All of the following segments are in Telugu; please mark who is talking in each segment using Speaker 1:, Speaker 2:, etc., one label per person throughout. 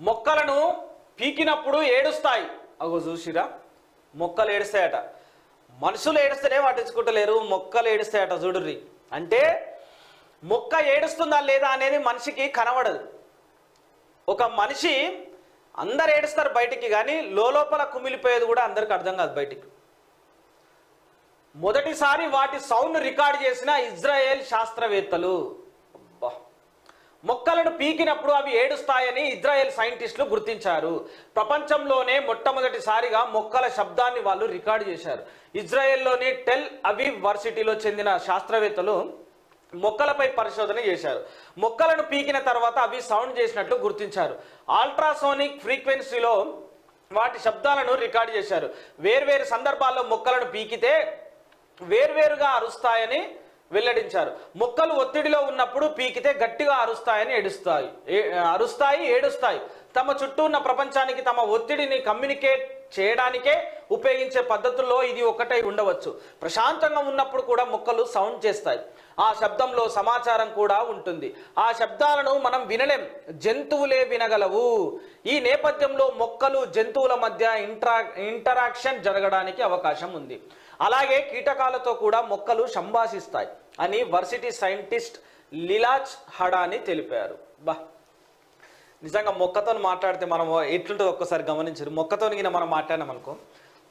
Speaker 1: మొక్కలను పీకినప్పుడు ఏడుస్తాయి. అగో చూసిరా? మొక్కలు ఏడుస్తాయట. మనుషులు ఏడుస్తేనే పట్టించుకుంటలేరు మొక్కలు ఏడుస్తాయట చూడుర్రి. అంటే మొక్క ఏడుస్తుందా లేదా అనేది మనిషికి కనబడదు. ఒక మనిషి అందరు ఏడుస్తారు బయటికి కానీ లోపల కుమిలిపోయేది కూడా అందరికి అర్థం కాదు బయటికి. మొదటిసారి వాటి సౌండ్ రికార్డ్ చేసిన ఇజ్రాయెల్ శాస్త్రవేత్తలు. మొక్కలను పీకినప్పుడు అవి ఏడుస్తాయని ఇజ్రాయెల్ సైంటిస్టులు గుర్తించారు. ప్రపంచంలోనే మొట్టమొదటిసారిగా మొక్కల శబ్దాన్ని వాళ్ళు రికార్డు చేశారు. ఇజ్రాయెల్లోని టెల్ అవీవ్ వర్సిటీలో చెందిన శాస్త్రవేత్తలు మొక్కలపై పరిశోధన చేశారు. మొక్కలను పీకిన తర్వాత అవి సౌండ్ చేసినట్లు గుర్తించారు. అల్ట్రాసోనిక్ ఫ్రీక్వెన్సీలో వాటి శబ్దాలను రికార్డు చేశారు. వేర్వేరు సందర్భాల్లో మొక్కలను పీకితే వేర్వేరుగా అరుస్తాయని వెల్లడించారు. మొక్కలు ఒత్తిడిలో ఉన్నప్పుడు పీకితే గట్టిగా అరుస్తాయని ఏడుస్తాయి. ఏ- అరుస్తాయి ఏడుస్తాయి. తమ చుట్టూ ఉన్న ప్రపంచానికి తమ ఒత్తిడిని కమ్యూనికేట్ చేయడానికే ఉపయోగించే పద్ధతుల్లో ఇది ఒకటై ఉండవచ్చు. ప్రశాంతంగా ఉన్నప్పుడు కూడా మొక్కలు సౌండ్ చేస్తాయి. ఆ శబ్దంలో సమాచారం కూడా ఉంటుంది. ఆ శబ్దాలను మనం వినలేం. జంతువులే వినగలవు. ఈ నేపథ్యంలో మొక్కలు జంతువుల మధ్య ఇంట్రా ఇంటరాక్షన్ జరగడానికి అవకాశం ఉంది. అలాగే కీటకాలతో కూడా మొక్కలు సంభాషిస్తాయి అని వర్సిటీ సైంటిస్ట్ లీలాజ్ హడాని తెలిపారు. బా. నిజంగా మొక్కతో మాట్లాడితే మనం ఎట్లుంటుందో ఒక్కసారి గమనించరు. మొక్కతో మనం మాట్లాడినాం అనుకో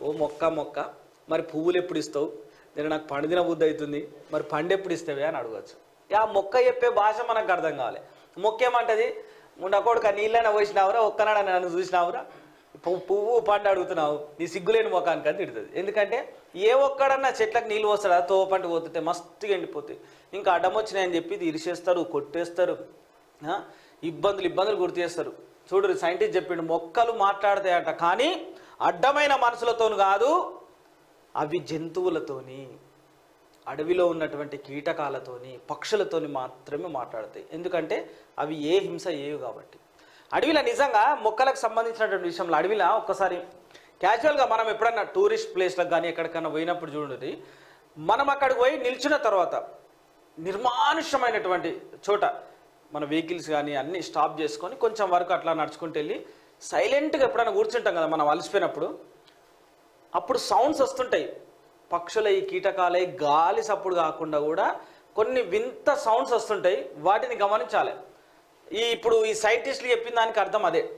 Speaker 1: ఓ మొక్క మొక్క మరి పువ్వులు ఎప్పుడు ఇస్తావు? నేను నాకు పండుదిన బుద్ధి అవుతుంది మరి పండు ఎప్పుడు ఇస్తావే అని అడగచ్చు. ఆ మొక్క చెప్పే భాష మనకు అర్థం కావాలి. మొక్క ఏమంటది? ఉండకూడక నీళ్ళైనా పోసినావురా ఒక్కనాడ నన్ను చూసినావురా? పువ్వు పువ్వు పండు అడుగుతున్నావు నీ సిగ్గులేని మొఖానికి అని తిడుతుంది. ఎందుకంటే ఏ ఒక్కడన్నా చెట్లకు నీళ్ళు పోస్తాడా? తోవ పంట పోతుంటే మస్తుగా ఎండిపోతాయి. ఇంకా అడ్డం వచ్చినాయని చెప్పి ఇరిసేస్తారు కొట్టేస్తారు. ఇబ్బందులు ఇబ్బందులు గుర్తు చేస్తారు. చూడు సైంటిస్ట్ చెప్పిండు మొక్కలు మాట్లాడతాయట కానీ అడ్డమైన మనసులతోను కాదు అవి జంతువులతోని అడవిలో ఉన్నటువంటి కీటకాలతోని పక్షులతోని మాత్రమే మాట్లాడతాయి. ఎందుకంటే అవి ఏ హింస ఏవి కాబట్టి. అడవిలో నిజంగా మొక్కలకు సంబంధించినటువంటి విషయంలో అడవిలో ఒక్కసారి క్యాజువల్గా మనం ఎప్పుడన్నా టూరిస్ట్ ప్లేస్లకు కానీ ఎక్కడికైనా పోయినప్పుడు చూడండి మనం అక్కడికి పోయి నిల్చున్న తర్వాత నిర్మానుష్యమైనటువంటి చోట మన వెహికల్స్ కానీ అన్నీ స్టాప్ చేసుకొని కొంచెం వరకు అట్లా నడుచుకుంటూ వెళ్ళి సైలెంట్గా ఎప్పుడైనా కూర్చుంటాం కదా మనం అలసిపోయినప్పుడు. అప్పుడు సౌండ్స్ వస్తుంటాయి. పక్షుల ఈ కీటకాలే గాలి సప్పుడు కాకుండా కూడా కొన్ని వింత సౌండ్స్ వస్తుంటాయి. వాటిని గమనించాలి. ఈ ఇప్పుడు ఈ సైంటిస్టులు చెప్పిన దానికి అర్థం అదే.